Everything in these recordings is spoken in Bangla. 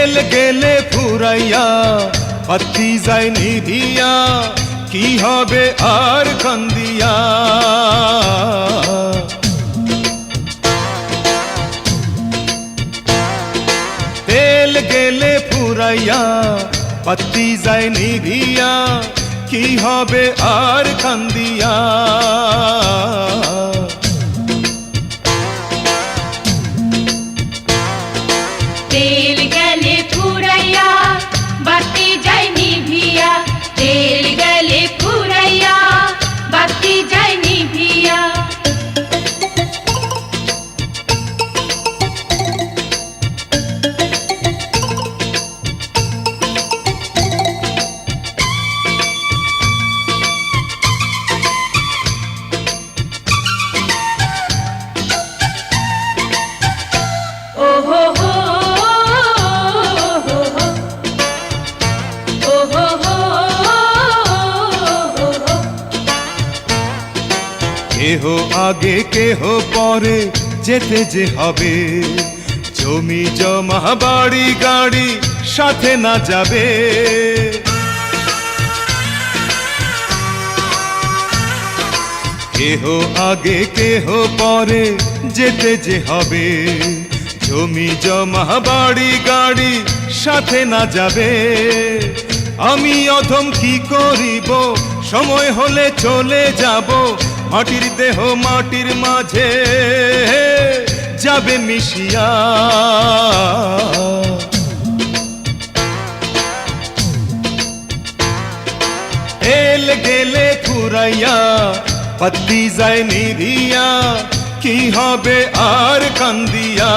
গেলে ফুরাইয়া বাতি যায় নিভিয়া কি হবে আর কান্দিয়া তেল গেলে ফুরাইয়া বাতি যায় নিভিয়া কি হবে আর কান্দিয়া কেহ আগে, কেহ পরে যেতে যে হবে। জমি, জমা, বাড়ি, গাড়ি সাথে না যাবে। কেহ আগে, কেহ পরে যেতে যে হবে। জমি, জমা, বাড়ি, গাড়ি সাথে না যাবে। আমি অধম কি করিব? সময় হলে চলে যাব। মাটির দেহ মাটির মাঝে যাবে মিশিয়া। এল গেলে ফুরাইয়া পত্তি যায় নিভিয়া কি হবে আর কান্দিয়া?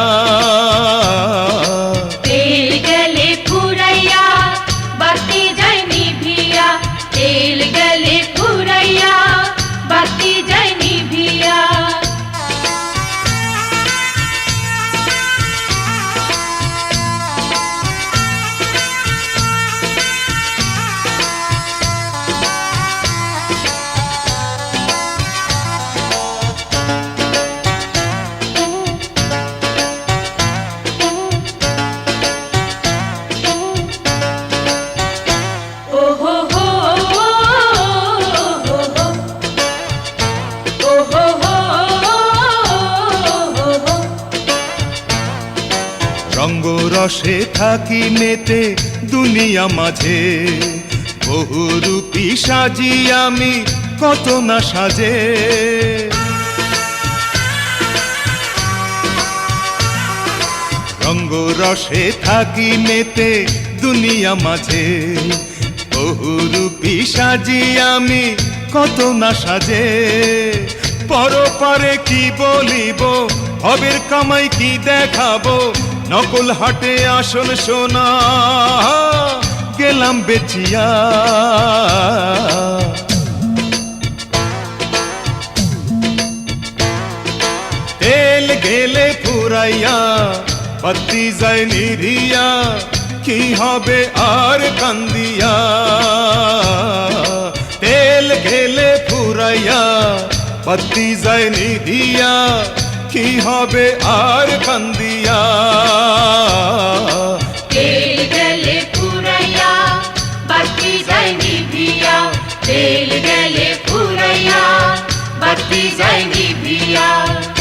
রঙ্গ রসে থাকি মেতে দুনিয়া মাঝে। বহুরূপী সাজি আমি, কত না সাজে। রঙ্গ রসে থাকি মেতে দুনিয়া মাঝে। বহুরূপী সাজি আমি, কত না সাজে। পরপারে কি বলিব হবের কামাই কি দেখাবো নকল হাটে আসন সোনা, গেলাম বেচিয়া। তেল গেলে ফুরাইয়া বাতি যায় নিরিয়া, কি হবে আর কান্দিয়া। তেল গেলে ফুরাইয়া বাতি যায় নিরিয়া, কি হবে আর কান্দিয়া। I zajmij pijal.